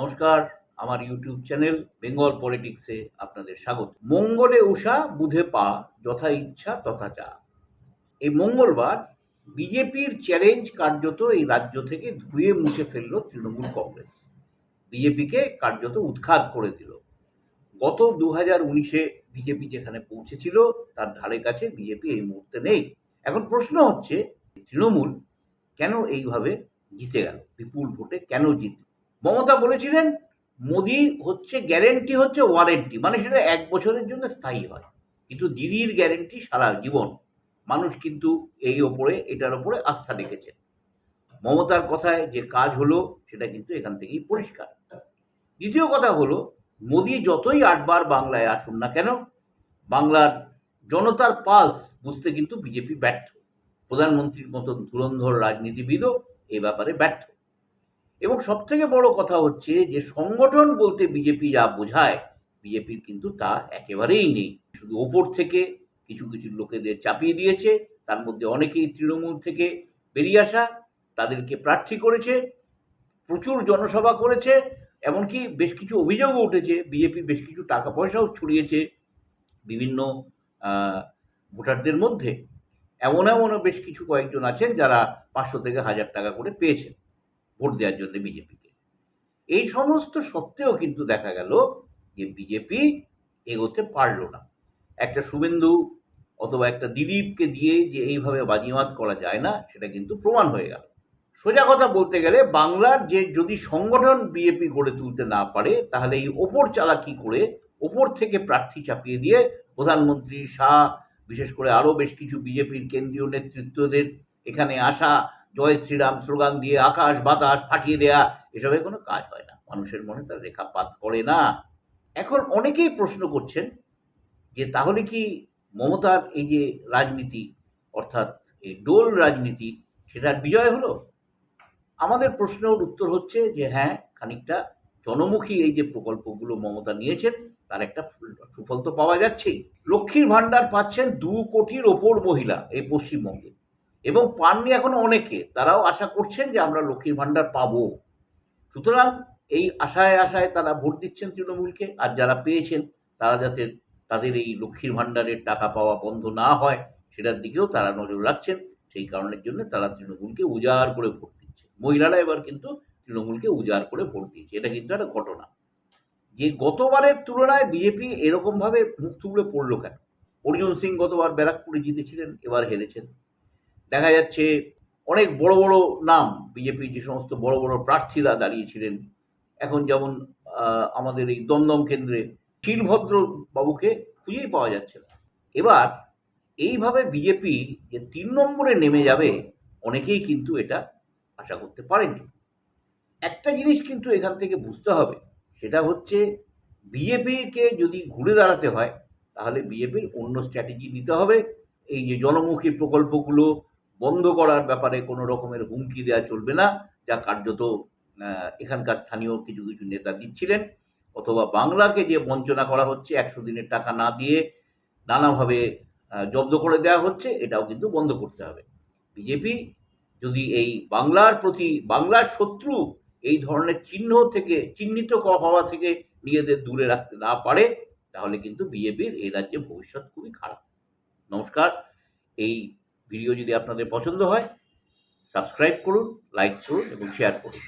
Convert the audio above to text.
নমস্কার, আমার YouTube channel Bengal পলিটিক্সে আপনাদের স্বাগত। মঙ্গলে উষা বুধে পা, যথা ইচ্ছা তথা চা। এই মঙ্গলবার বিজেপির চ্যালেঞ্জ কার্যত এই রাজ্য থেকে ধুয়ে মুছে ফেলল তৃণমূল কংগ্রেস। বিজেপিকে কার্যত উৎখাত করে দিল। গত দু হাজার উনিশে বিজেপি যেখানে পৌঁছেছিল, তার ধারে কাছে বিজেপি এই মুহূর্তে নেই। এখন প্রশ্ন হচ্ছে, তৃণমূল কেন এইভাবে জিতে গেল? বিপুল ভোটে কেন জিত মমতা বলেছিলেন, মোদি হচ্ছে গ্যারেন্টি হচ্ছে ওয়ারেন্টি মানে সেটা এক বছরের জন্য স্থায়ী হয়। কিন্তু দিদির গ্যারেন্টি সারা জীবন। মানুষ কিন্তু এই ওপরে, এটার ওপরে আস্থা রেখেছে। মমতার কথায় যে কাজ হলো, সেটা কিন্তু এখান থেকেই পরিষ্কার। দ্বিতীয় কথা হলো, মোদি যতই আটবার বাংলায় আসুন না কেন, বাংলার জনতার পালস বুঝতে কিন্তু বিজেপি ব্যর্থ। প্রধানমন্ত্রীর মতন ধুরন্ধর রাজনীতিবিদও এ ব্যাপারে ব্যর্থ। এবং সবথেকে বড় কথা হচ্ছে যে সংগঠন বলতে বিজেপি যা বোঝায়, বিজেপির কিন্তু তা একেবারেই নেই। শুধু ওপর থেকে কিছু কিছু লোকেদের চাপিয়ে দিয়েছে, তার মধ্যে অনেকেই তৃণমূল থেকে বেরিয়ে আসা, তাদেরকে প্রার্থী করেছে, প্রচুর জনসভা করেছে, এমনকি বেশ কিছু অভিযোগও উঠেছে বিজেপি বেশ কিছু টাকা পয়সাও ছড়িয়েছে বিভিন্ন ভোটারদের মধ্যে। এমন এমনও বেশ কিছু কয়েকজন আছেন যারা পাঁচশো থেকে হাজার টাকা করে পেয়েছেন। ভোট দেওয়ার জন্য বিজেপিকে। এই সমস্ত সত্ত্বেও কিন্তু দেখা গেল যে বিজেপি এগোতে পারল না। একটা শুভেন্দু অথবা একটা দিলীপকে দিয়ে যে এইভাবে বাজিমাত করা যায় না, সেটা কিন্তু প্রমাণ হয়ে গেল। সোজা কথা বলতে গেলে বাংলার যে যদি সংগঠন বিজেপি গড়ে তুলতে না পারে, তাহলে এই ওপর চালাকি করে? ওপর থেকে প্রার্থী চাপিয়ে দিয়ে প্রধানমন্ত্রী শাহ, বিশেষ করে আরও বেশ কিছু বিজেপির কেন্দ্রীয় নেতৃত্বদের এখানে আসা জয় শ্রীরাম স্লোগান দিয়ে আকাশ বাতাস ফাটিয়ে দেয়া, এসবে কোনো কাজ হয় না। মানুষের মনে তার রেখাপাত করে না। এখন অনেকেই প্রশ্ন করছেন যে, তাহলে কি মমতার এই যে রাজনীতি, অর্থাৎ এই ডোল রাজনীতি, সেটার বিজয় হলো? আমাদের প্রশ্নের উত্তর হচ্ছে যে হ্যাঁ খানিকটা জনমুখী এই যে প্রকল্পগুলো মমতা নিয়েছেন, তার একটা সুফল তো পাওয়া যাচ্ছেই। লক্ষ্মীর ভাণ্ডার পাচ্ছেন দু কোটির ওপর মহিলা এই পশ্চিমবঙ্গে। এবং পাননি এখন অনেকে। তারাও আশা করছেন যে আমরা লক্ষ্মীর ভাণ্ডার পাবো। সুতরাং এই আশায় আশায় তারা ভোট দিচ্ছেন তৃণমূলকে, আর যারা পেয়েছেন, তারা যাতে তাদের এই লক্ষ্মীর ভাণ্ডারের টাকা পাওয়া বন্ধ না হয়, সেটার দিকেও তারা নজর রাখছেন। সেই কারণের জন্য তারা তৃণমূলকে উজাড় করে ভোট দিচ্ছে। মহিলারা এবার কিন্তু তৃণমূলকে উজাড় করে ভোট দিয়েছে। এটা কিন্তু একটা ঘটনা। যে গতবারের তুলনায় বিজেপি এরকমভাবে মুখ থুবড়ে পড়ল কেন? অর্জুন সিং গতবার ব্যারাকপুরে জিতেছিলেন, এবার হেরেছেন। দেখা যাচ্ছে অনেক বড় বড় নাম বিজেপির যে সমস্ত বড় বড় প্রার্থীরা দাঁড়িয়েছিলেন। এখন যেমন আমাদের এই দমদম কেন্দ্রে শিলভদ্র বাবুকে খুঁজেই পাওয়া যাচ্ছে না। এবার এইভাবে বিজেপি যে তিন নম্বরে নেমে যাবে, অনেকেই কিন্তু এটা আশা করতে পারেনি একটা জিনিস কিন্তু এখান থেকে বুঝতে হবে, সেটা হচ্ছে বিজেপিকে যদি ঘুরে দাঁড়াতে হয়, তাহলে বিজেপির অন্য স্ট্র্যাটেজি নিতে হবে। এই যে জনমুখী প্রকল্পগুলো বন্ধ করার ব্যাপারে কোনো রকমের হুমকি দেওয়া চলবে না, যা কার্যত এখানকার স্থানীয় কিছু কিছু নেতা দিচ্ছিলেন, অথবা বাংলাকে যে বঞ্চনা করা হচ্ছে, একশো দিনের টাকা না দিয়ে নানাভাবে জব্দ করে দেওয়া হচ্ছে, এটাও কিন্তু বন্ধ করতে হবে। বিজেপি যদি এই বাংলার প্রতি, বাংলার শত্রু এই ধরনের চিহ্ন থেকে, চিহ্নিত হওয়া থেকে নিজেদের দূরে রাখতে না পারে, তাহলে কিন্তু বিজেপির এই রাজ্যে ভবিষ্যৎ খুবই খারাপ। নমস্কার, এই ভিডিও যদি আপনাদের পছন্দ হয় সাবস্ক্রাইব করুন লাইক করুন এবং শেয়ার করুন।